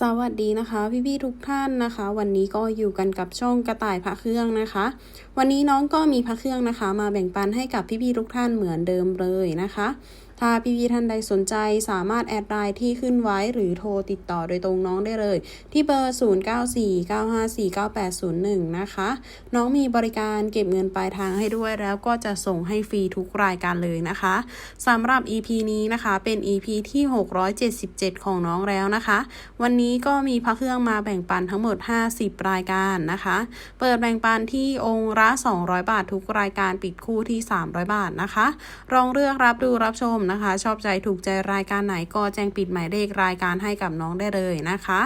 สวัสดีนะคะพี่ๆทุกท่านนะคะ วันนี้ก็อยู่กันกับช่องกระต่ายพระเครื่องนะคะ วันนี้น้องก็มีพระเครื่องนะคะ มาแบ่งปันให้กับพี่ๆทุกท่านเหมือนเดิมเลยนะคะ ถ้าพี่ๆท่านใดสนใจสามารถแอดไลน์ที่ขึ้นไว้หรือโทรติดต่อโดยตรงน้องได้เลย ที่เบอร์ 0949549801 นะคะ น้องมีบริการเก็บเงินปลายทางให้ด้วยแล้วก็จะส่งให้ฟรีทุกรายการเลยนะคะสำหรับ EP นี้นะคะเป็น EP ที่ 677 ของน้องแล้วนะคะ วันนี้ก็มีพระเครื่องมาแบ่งปันทั้งหมด 50 รายการนะคะ เปิดแบ่งปันที่องค์ละ200 บาททุกรายการปิดคู่ที่ 300 บาทนะคะลองเลือกรับดูรับชมนะคะ ชอบใจถูกใจรายการไหนก็แจ้งปิดหมายเลขรายการให้กับน้องได้เลยนะคะ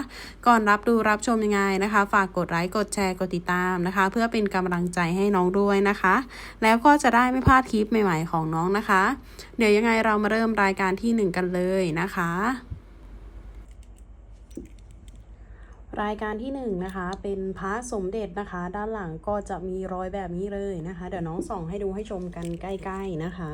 ก่อนรับดูรับชมยังไงนะคะ ฝากกดไลค์กดแชร์กดติดตามนะคะ เพื่อเป็นกำลังใจให้น้องด้วยนะคะ แล้วก็จะได้ไม่พลาดคลิปใหม่ ๆ ของน้องนะคะ เดี๋ยวยังไงเรามาเริ่มรายการที่ 1 กันเลยนะคะรายการที่1นงนะคะเป็นพระสมเด็จนะคะ ด้านหลังก็จะมีรอยแบบนี้เลยนะคะ เดี๋ยวน้องส่องให้ดูให้ชมกันใกล้ ๆ นะคะ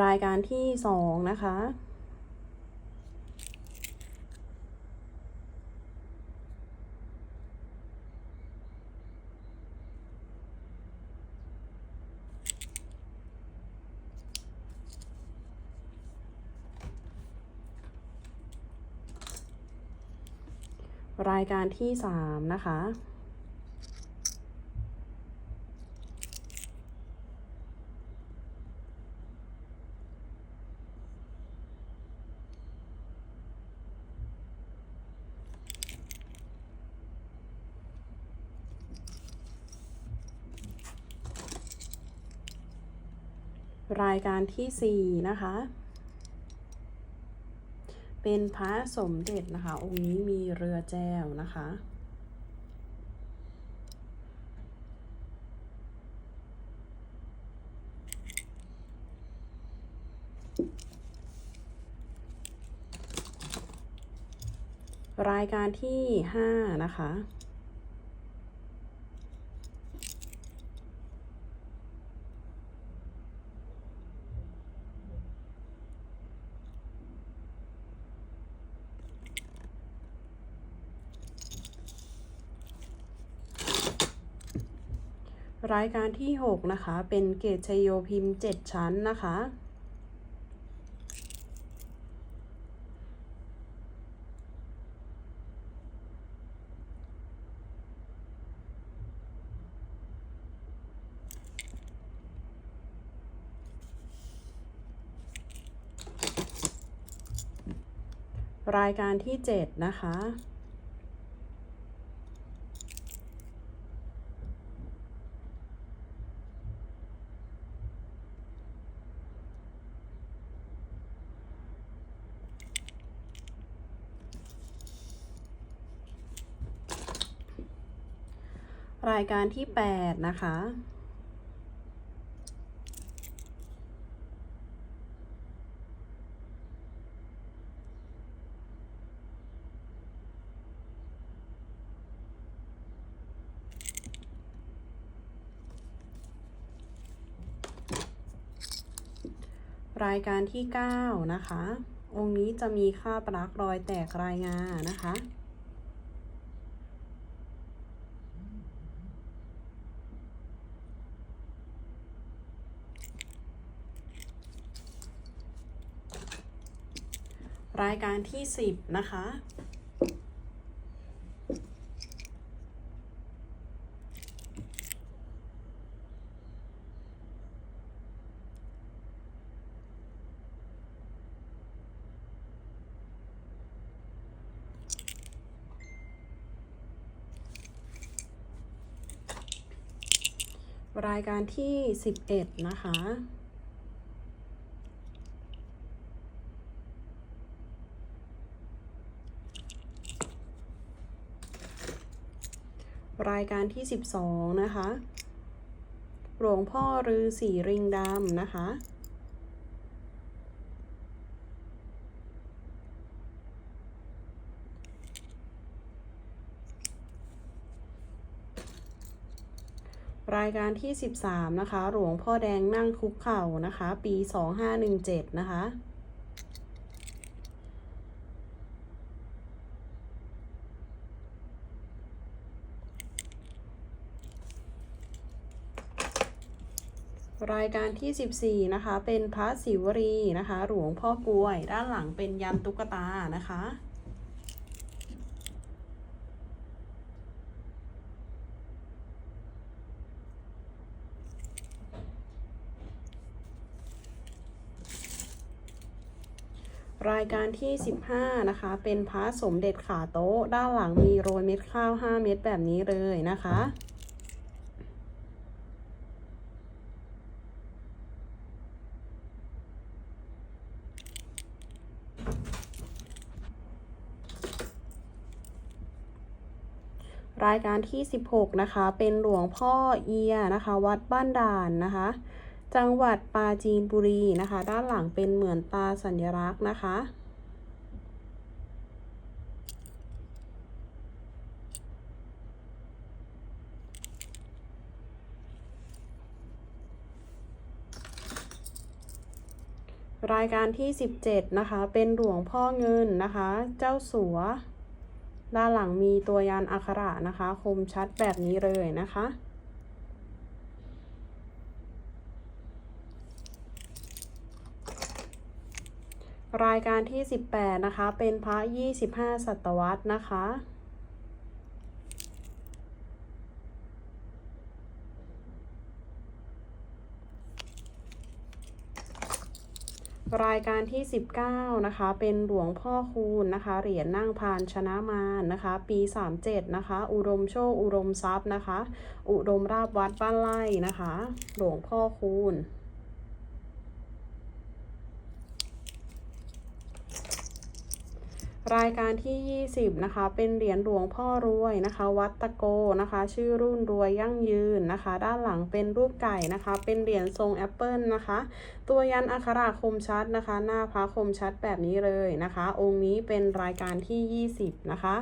รายการที่สองนะคะ รายการที่สามนะคะ รายการที่สี่นะคะ เป็นพระสมเด็จนะคะ องค์นี้มีเรือแจวนะคะ รายการที่ห้านะคะ รายการที่ 6 นะคะ เป็นเกตชยโยพิมพ์ 7 ชั้นนะคะ รายการที่ 7 นะคะ รายการที่ 8 นะคะ รายการที่ 9 นะคะ องค์นี้จะมีค่าปลักรอยแตกรายงานะคะ รายการที่ 10 นะคะ รายการที่ 11 นะคะ รายการที่ 12 นะคะ หลวงพ่อรือสีริงดำนะคะ รายการที่ 13 นะคะ หลวงพ่อแดงนั่งคุกเข่านะคะ ปี 2517 นะคะ รายการที่ 14 นะคะ เป็นพระศิวรีนะคะ หลวงพ่อกลวย ด้านหลังเป็นยันตุ๊กตานะคะ รายการที่ 15 นะคะ เป็นพระสมเด็จขาโต๊ะ ด้านหลังมีโรยเม็ดข้าว 5 เม็ดแบบนี้เลยนะคะ รายการที่ 16 นะคะ เป็นหลวงพ่อเอียนะคะ วัดบ้านด่านนะคะ จังหวัดปราจีนบุรีนะคะ ด้านหลังเป็นเหมือนตาสัญลักษณ์นะคะรายการที่ 17 นะคะ เป็นหลวงพ่อเงินนะคะ เจ้าสัว ด้านหลังมีตัวยันอักขระนะคะ คมชัดแบบนี้เลยนะคะ รายการที่ 18 นะคะ เป็นพระ 25 ศตวรรษนะคะ รายการที่ 19 นะคะ เป็นหลวงพ่อคูณนะคะ เหรียญนั่งพานชนะมารนะคะ ปี 37 นะคะ อุดมโชค อุดมทรัพย์นะคะ อุดมราบวัดบ้านไร่นะคะ หลวงพ่อคูณ รายการที่ 20 นะคะ เป็นเหรียญหลวงพ่อรวยนะคะ วัดตะโกนะคะ ชื่อรุ่นรวยยั่งยืนนะคะ ด้านหลังเป็นรูปไก่นะคะ เป็นเหรียญทรงแอปเปิลนะคะ ตัวยันอัคระคมชัดนะคะ หน้าพระคมชัดแบบนี้เลยนะคะ องค์นี้เป็นรายการที่ 20 นะคะ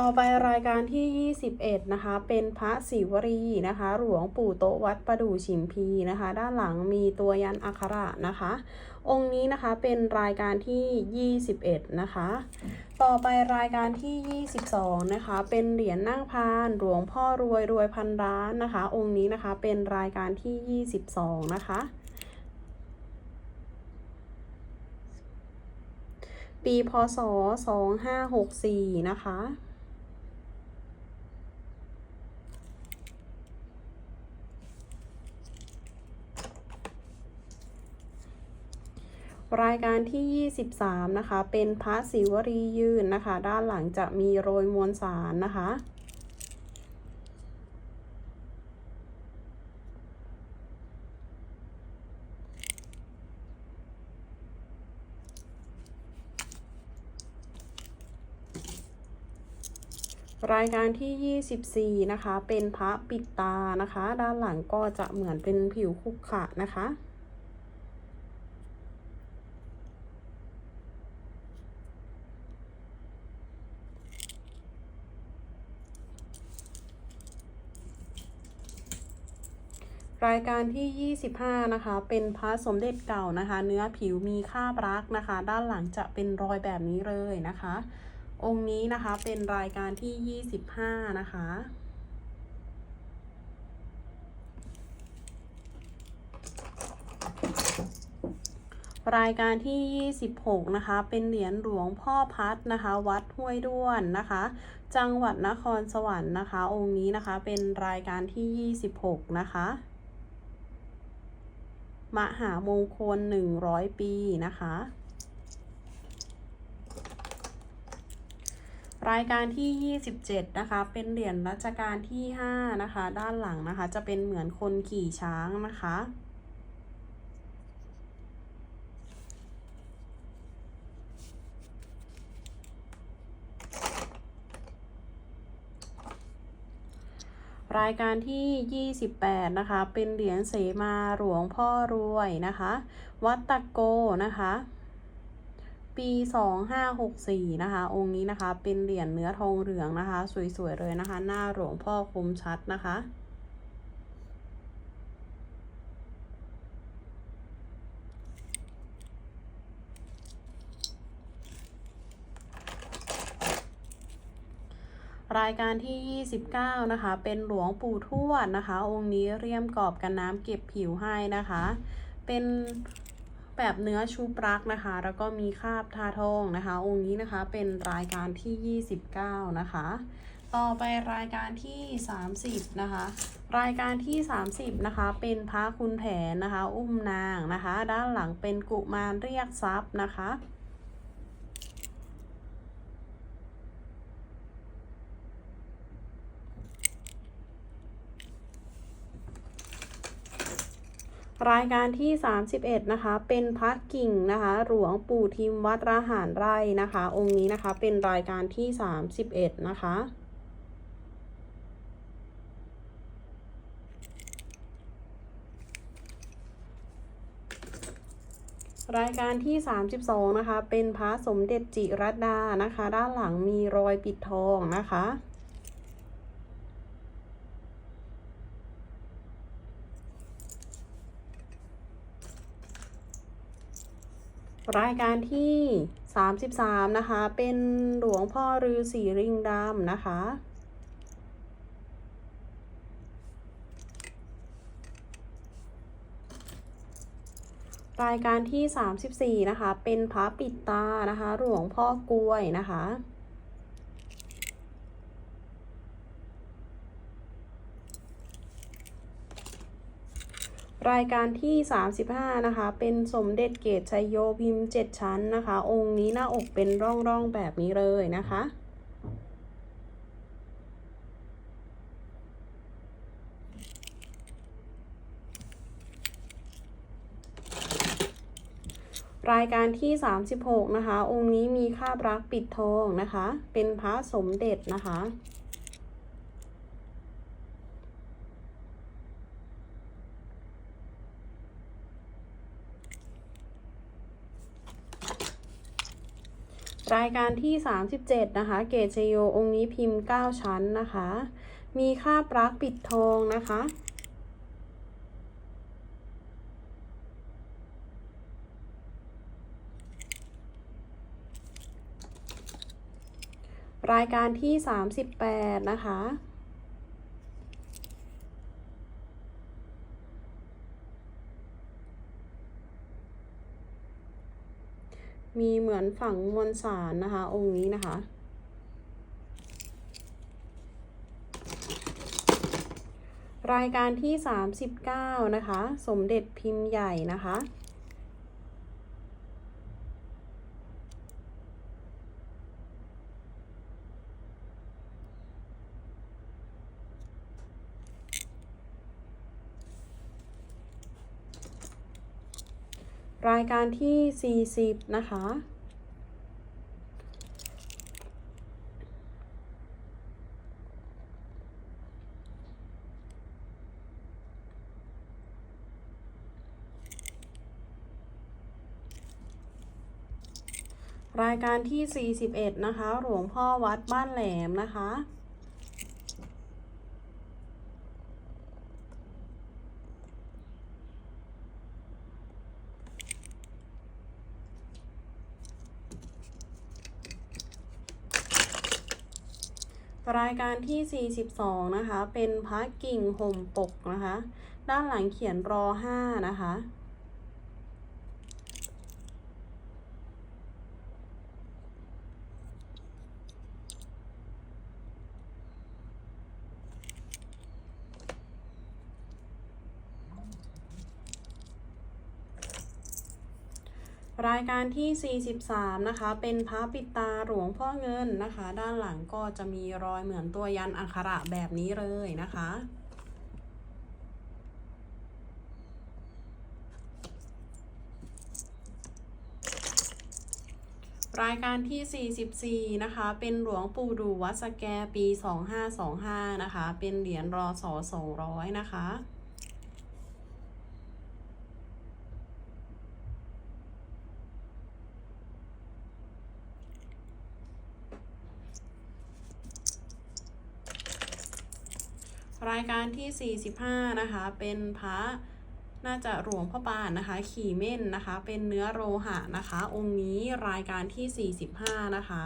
ต่อไปรายการที่ 21 นะคะ เป็นพระศิวรีนะคะ หลวงปู่โตวัดประดู่ฉิมพีนะคะ ด้านหลังมีตัวยันอักขระนะคะ องค์นี้นะคะเป็นรายการที่ 21 นะคะ ต่อไปรายการที่ 22 นะคะ เป็นเหรียญนั่งพานหลวงพ่อรวยรวยพันร้านนะคะ องค์นี้นะคะเป็นรายการที่ 22 นะคะปีพศ 2564 นะคะ รายการที่ 23 นะคะ เป็นพระศิวรียืนนะคะ ด้านหลังจะมีโรยมวลสารนะคะ รายการที่ 24 นะคะ เป็นพระปิดตานะคะ ด้านหลังก็จะเหมือนเป็นผิวคุกขะนะคะ รายการที่ 25 นะคะ เป็นพระสมเด็จเก่านะคะ เนื้อผิวมีคราบรักนะคะ ด้านหลังจะเป็นรอยแบบนี้เลยนะคะ องค์นี้นะคะเป็นรายการที่ 25 นะคะรายการที่ 26 นะคะ เป็นเหรียญหลวงพ่อพัดนะคะ วัดห้วยด้วนนะคะ จังหวัดนครสวรรค์นะคะ องค์นี้นะคะ เป็นรายการที่ 26 นะคะ มหามงคล100ปีนะคะ รายการที่ 27 นะคะ เป็นเหรียญรัชกาลที่ 5 นะคะ ด้านหลังนะคะ จะเป็นเหมือนคนขี่ช้างนะคะ รายการที่ 28 นะคะ เป็นเหรียญเสมาหลวงพ่อรวยนะคะ วัดตะโกนะคะ ปี 2564 นะคะ องค์นี้นะคะ เป็นเหรียญเนื้อทองเหลืองนะคะ สวยๆเลยนะคะ หน้าหลวงพ่อคมชัดนะคะ รายการที่ 29 นะคะ เป็นหลวงปู่ทวดนะคะ องค์นี้เรียมกรอบกันน้ำเก็บผิวให้นะคะ เป็นแบบเนื้อชูปรักนะคะ แล้วก็มีคาบทาทองนะคะ องค์นี้นะคะเป็นรายการที่ 29 นะคะ ต่อไปรายการที่ 30 นะคะ รายการที่ 30 นะคะ เป็นพระคุณแผนนะคะ อุ้มนางนะคะ ด้านหลังเป็นกุมารเรียกทรัพย์นะคะ รายการที่ 31 นะคะ เป็นพระกิ่งนะคะ หลวงปู่ทิมวัดระหารไร่นะคะ องค์นี้นะคะ เป็นรายการที่ 31 นะคะ รายการที่ 32 นะคะ เป็นพระสมเด็จจิรัตดานะคะ ด้านหลังมีรอยปิดทองนะคะ รายการที่ 33 นะคะ เป็นหลวงพ่อฤาษีริงดำนะคะ รายการที่ 34 นะคะ เป็นพระปิดตานะคะ หลวงพ่อกล้วยนะคะ รายการที่ 35 นะคะ เป็นสมเด็จเกตชัยโยพิมพ์ 7 ชั้นนะคะ องค์นี้หน้าอกเป็นร่องๆแบบนี้เลยนะคะรายการที่ 36 นะคะ องค์นี้มีคาบรักปิดทองนะคะ เป็นพระสมเด็จนะคะายการที่ 37 นะคะ เกตชโยองค์นี้พิมพ์ 9 ชั้นนะคะ มีค่าปลักปิดทองนะคะรายการที่ 38 นะคะ มีเหมือนฝังมวลสารนะคะ องค์นี้นะคะ รายการที่ 39 นะคะ สมเด็จพิมพ์ใหญ่นะคะ รายการที่ 40 นะคะ รายการที่ 41 นะคะ หลวงพ่อวัดบ้านแหลมนะคะ รายการที่ 42 นะคะ เป็นพระกิ่งห่มปกนะคะ ด้านหลังเขียนรอ5นะคะ รายการที่ 43 นะคะ เป็นพระปิดตาหลวงพ่อเงินนะคะ ด้านหลังก็จะมีรอยเหมือนตัวยันอักขระแบบนี้เลยนะคะ รายการที่ 44 นะคะ เป็นหลวงปู่ดูวัดสแกปี 2525 นะคะ เป็นเหรียญรอสอ200 นะคะายการที่ 45 นะคะ เป็นพระน่าจะหลวงพ่อปานนะคะ ขี่เม่นนะคะ เป็นเนื้อโลหะนะคะ องค์นี้รายการที่ 45 นะคะ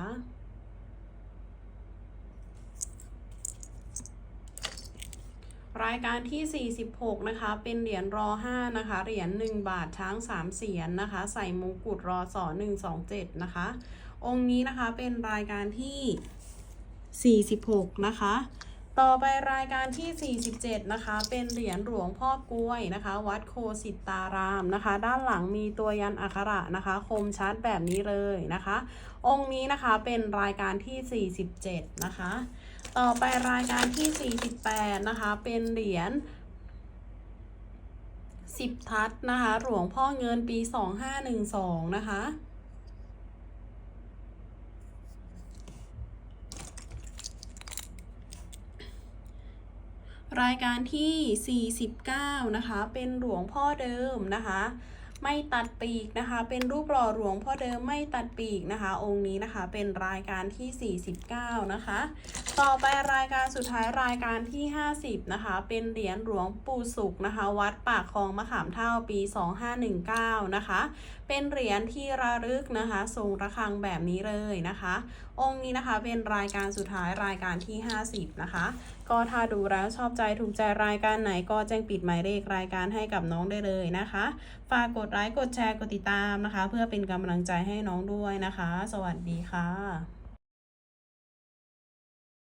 รายการที่ 46 นะคะ เป็นเหรียญรอ5นะคะ เหรียญ1บาทช้าง3เสียนนะคะ ใส่มงกุฎรอสอ127 นะคะ องค์นี้นะคะเป็นรายการที่ 46 นะคะ ต่อไปรายการที่ 47 นะคะ เป็นเหรียญหลวงพ่อกล้วยนะคะ วัดโคสิตารามนะคะ ด้านหลังมีตัวยันอักขระนะคะ คมชัดแบบนี้เลยนะคะ องค์นี้นะคะเป็นรายการที่ 47 นะคะ ต่อไปรายการที่ 48 นะคะ เป็นเหรียญ10ทัศน์นะคะ หลวงพ่อเงินปี 2512 นะคะ รายการที่ 49 นะคะ เป็นหลวงพ่อเดิมนะคะ ไม่ตัดปีกนะคะ เป็นรูปหล่อหลวงพ่อเดิมไม่ตัดปีกนะคะ องค์นี้นะคะ เป็นรายการที่ 49 นะคะ ต่อไปรายการสุดท้ายรายการที่ 50 นะคะ เป็นเหรียญหลวงปู่สุขนะคะ วัดปากคลองมะขามเท่าปี 2519 นะคะ เป็นเหรียญที่ระลึกนะคะ ทรงระฆังแบบนี้เลยนะคะ องค์นี้นะคะเป็นรายการสุดท้ายรายการที่ 50 นะคะ ก็ถ้าดูแล้วชอบใจถูกใจรายการไหนก็แจ้งปิดหมายเลขรายการให้กับน้องได้เลยนะคะ ฝากกดไลค์กดแชร์กดติดตามนะคะ เพื่อเป็นกำลังใจให้น้องด้วยนะคะ สวัสดีค่ะ